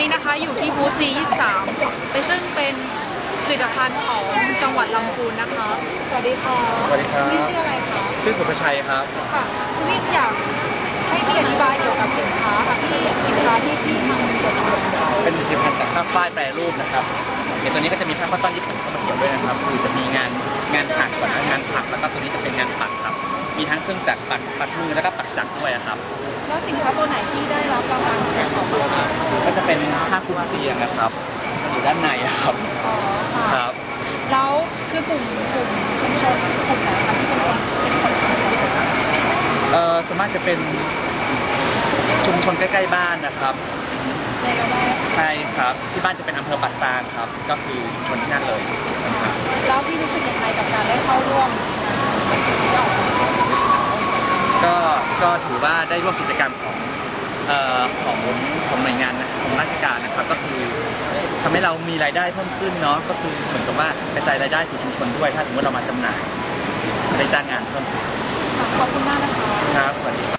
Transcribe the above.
นี้นะคะอยู่ที่บูธ C23 ไปซึ่งเป็นผลิตภัณฑ์ของจังหวัดลำพูนนะคะ สวัสดีค่ะสวัสดีครับ พี่ชื่ออะไรคะชื่อสุภชัยครับ ค่ะพี่อยากให้พี่อธิบายเกี่ยวกับสินค้าค่ะพี่สินค้าที่พี่ทำเกี่ยวกับเป็นผลิตภัณฑ์จากผ้าฝ้ายแปรรูปนะครับเดี๋ยวตัวนี้ก็จะมีผ้าคอตตอนญี่ปุ่นเข้ามาเกี่ยวด้วยนะครับคือจะมีงานงานถักก่อนนะงานถักแล้วก็ตัวนี้จะเป็นงานปักครับ มีทั้งเครื่องจักรปักปักมือแล้วก็ปักจักรด้วยครับ แล้วสินค้าตัวไหนที่ได้รับรางวัลของเราคะก็จะ เป็นผ้าคลุมเตียงนะครับอยู่ด้านในอะครับอ๋อคค่ะรับ แล้วคือกลุ่มกลุ่มชุมชนกลุ่มไหนคะที่เป็นคนเป็นคนทำเอ่อสวนมากจะเป็นชุมชนใกล้ๆบ้านนะครับในละแวกใช่ครับที่บ้านจะเป็นอำเภอปัตตางครับ ก็คือชุมชนที่นั่นเลยนะครับแล้วพี่รู้สึกยังไงกับการได้เข้าร่วมงานที่ออกมาก็ก็ถือว่าได้ร่วมกิจกรรมของเอ่อ ของของหน่วยงานนะของราชการนะครับก็คือทำให้เรามีรายได้เพิ่มขึ้นเนาะก็คือเหมือนกับว่ากระจายรายได้สู่ชุมชนด้วย ถ้าสมมติเรามาจำหน่ายได้จ้างงานเพิ่มขึ้น